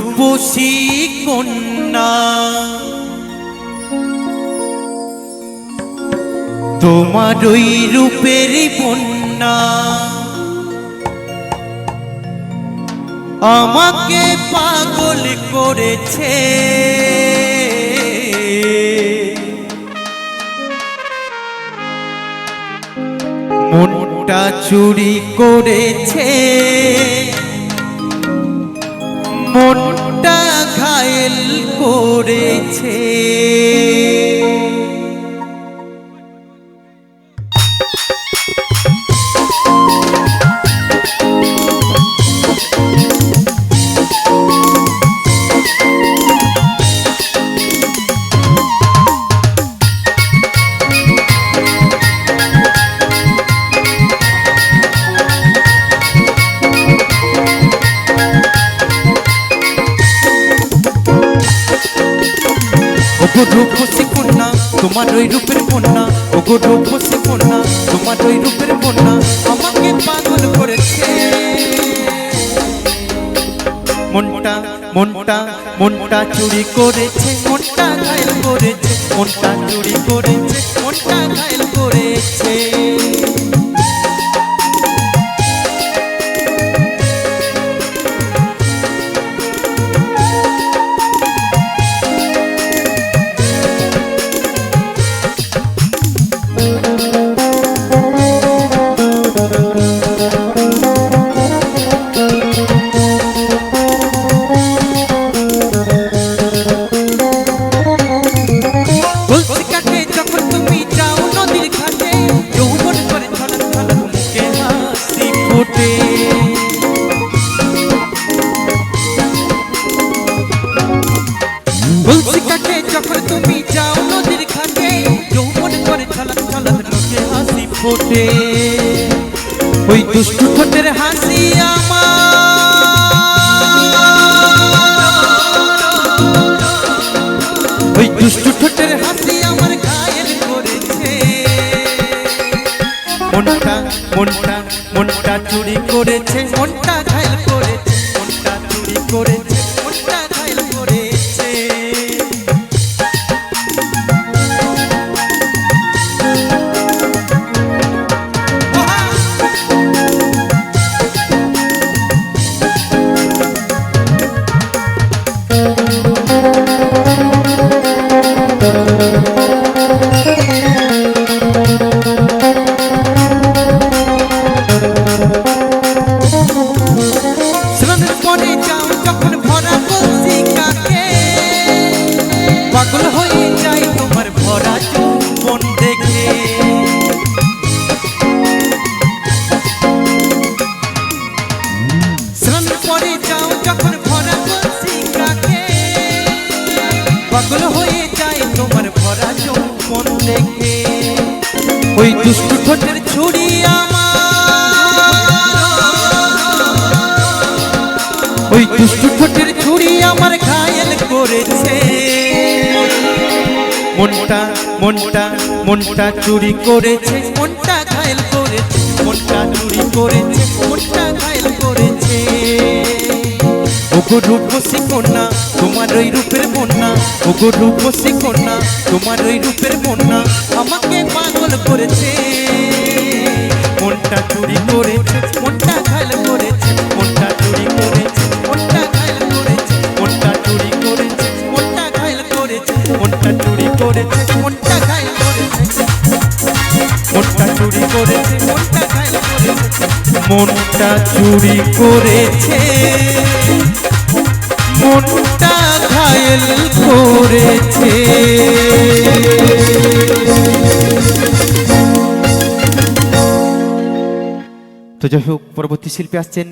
রূপসী কন্যা। তোমার ওই রূপের বন্যা। আমাকে পাগল করেছে। মনটা চুরি করেছে। মনটা ঘায়েল করেছে। রূপসী কন্যা, তোমার ওই রূপের কন্যা। ওগো রূপসী কন্যা, তোমার ওই রূপের কন্যা। আমাকে পাগল করেছে। মনটা মনটা মনটা চুরি করেছে, মনটা ঘায়ল করেছে, মনটা চুরি করেছে, মনটা ঘায়ল করেছে। ফোটে। ওই দুষ্টু ঠোঁটের হাসি আমার। ওই দুষ্টু ঠোঁটের হাসি আমার ঘায়েল করেছে। মনটা মনটা মনটা চুরি করেছে, মনটা ঘায়েল করেছে, মনটা চুরি করেছে। যাই তোমার ভরা যৌবন দেখে। স্নানের পরে যাও যখন ভরা কাকে। পাগল হয়ে যায় তোমার ভরা যৌবন দেখে। ওই দুষ্টু ঠোঁটের ছুরি আমার। ওই দুষ্টু ঠোঁটের ছুরি আমার ঘায়েল করেছে। মনটা মনটা মনটা চুরি করেছে, মনটা ঘায়ল করেছে, মনটা চুরি করেছে, মনটা ঘায়ল করেছে। ওগো রূপসী কন্যা, তোমার ওই রূপের বন্যা ওগো রূপসী কন্যা, তোমার ওই রূপের বন্যা আমাকে পাগল করেছে। করেছে মনটা ঘায়েল করেছে। মনটা চুরি করেছে মনটা ঘায়েল করেছে। মনটা চুরি করেছে। মনটা ঘায়েল করেছে। তো যাই হোক পরবর্তী শিল্পী আসছেন